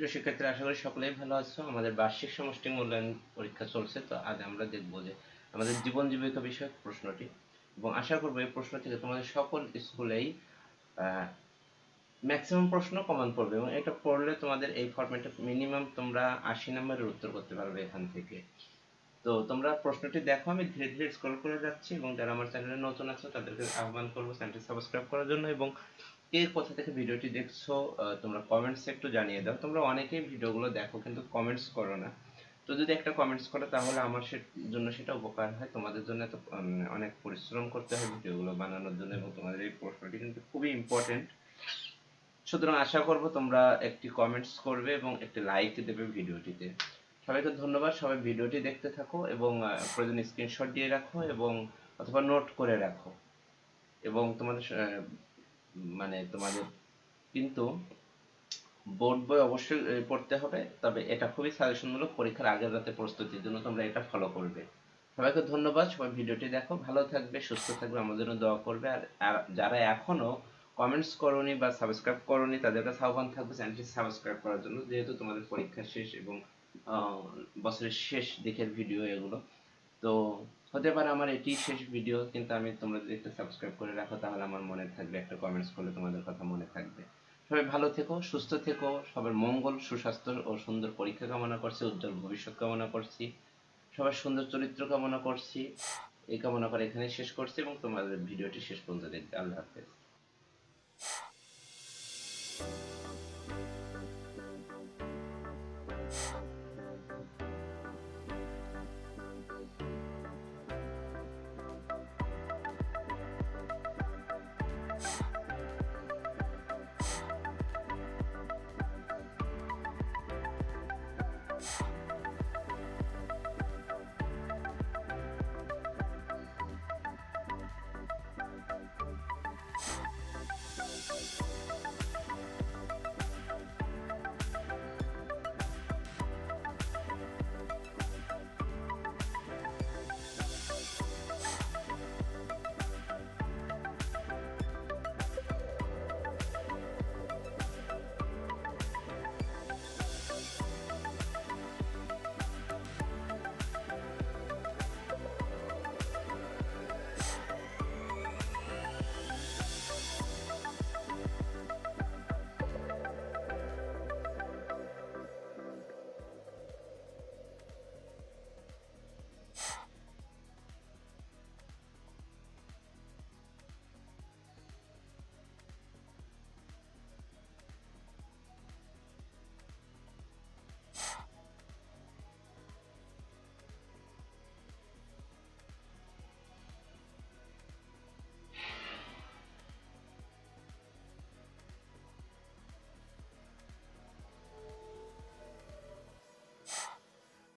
প্রিয় শিক্ষার্থী আশা করি সকলেই ভালো আছো। আমাদের বার্ষিক সমষ্টি মূল্যায়ন পরীক্ষা চলছে, তো আজ আমরা দেখব যে আমাদের জীবন জীবিকা বিষয়ক প্রশ্নটি। এবং আশা করব এই প্রশ্ন থেকে তোমাদের সকল স্কুলেই ম্যাক্সিমাম প্রশ্ন কমন পড়বে এবং এটা পড়লে তোমাদের এই ফরম্যাটে মিনিমাম তোমরা আশি নম্বরের উত্তর করতে পারবে এখান থেকে। তো তোমরা প্রশ্নটি দেখো, আমি ধীরে ধীরে স্ক্রল করে যাচ্ছি এবং যারা আমার চ্যানেলে নতুন আছো, তাদেরকে আহ্বান করব চ্যানেলটি সাবস্ক্রাইব করার জন্য এবং কে কোথা থেকে ভিডিওটি দেখছ তোমরা কমেন্টসে একটু জানিয়ে দাও। তোমরা অনেকেই ভিডিওগুলো দেখো কিন্তু কমেন্টস করো না। তো যদি একটা কমেন্টস করো তাহলে আমার জন্য সেটা উপকার হয়। তোমাদের জন্য উম, অনেক পরিশ্রম করতে হয় ভিডিওগুলো বানানোর জন্য এবং তোমাদের এই প্রশ্নটি কিন্তু খুবই ইম্পর্টেন্ট সুতরাং আশা করব তোমরা একটি কমেন্টস করবে এবং একটি লাইক দেবে ভিডিওটিতে। সবাইকে ধন্যবাদ। সবাই ভিডিওটি দেখতে থাকো এবং প্রয়োজন স্ক্রিনশট দিয়ে রাখো এবং অথবা নোট করে রাখো। এবং তোমাদের মানে তোমাদের, কিন্তু বোর্ড বই অবশ্যই পড়তে হবে, তবে এটা খুবই সাজেশনমূলক পরীক্ষার আগের রাতে প্রস্তুতির জন্য তোমরা এটা ফলো করবে। সবাইকে ধন্যবাদ, সবাই ভিডিওটি দেখো, ভালো থাকবে, সুস্থ থাকবে আমাদের জন্য দোয়া করবে, আর যারা এখনও কমেন্টস করনি বা সাবস্ক্রাইব করনি, তাদের কাছে আহ্বান থাকবে চ্যানেলটি সাবস্ক্রাইব করার জন্য, যেহেতু তোমাদের পরীক্ষা শেষ এবং বছরের শেষ দিকের ভিডিও এগুলো। তো হতে পারে আমার এটি শেষ ভিডিও কিন্তু আমি তোমরা যদি একটু সাবস্ক্রাইব করে রাখো, তাহলে আমার মনে থাকবে, একটা কমেন্টস করলে তোমাদের কথা মনে থাকবে। সবাই ভালো থেকো, সুস্থ থেকো, সবার মঙ্গল, সুস্বাস্থ্য ও সুন্দর পরীক্ষা কামনা করছি, উজ্জ্বল ভবিষ্যৎ কামনা করছি, সবার সুন্দর চরিত্র কামনা করছি, এই কামনা করে এখানে শেষ করছি এবং তোমাদের ভিডিওটি শেষ পর্যন্ত দেখবে। আল্লাহ হাফেজ।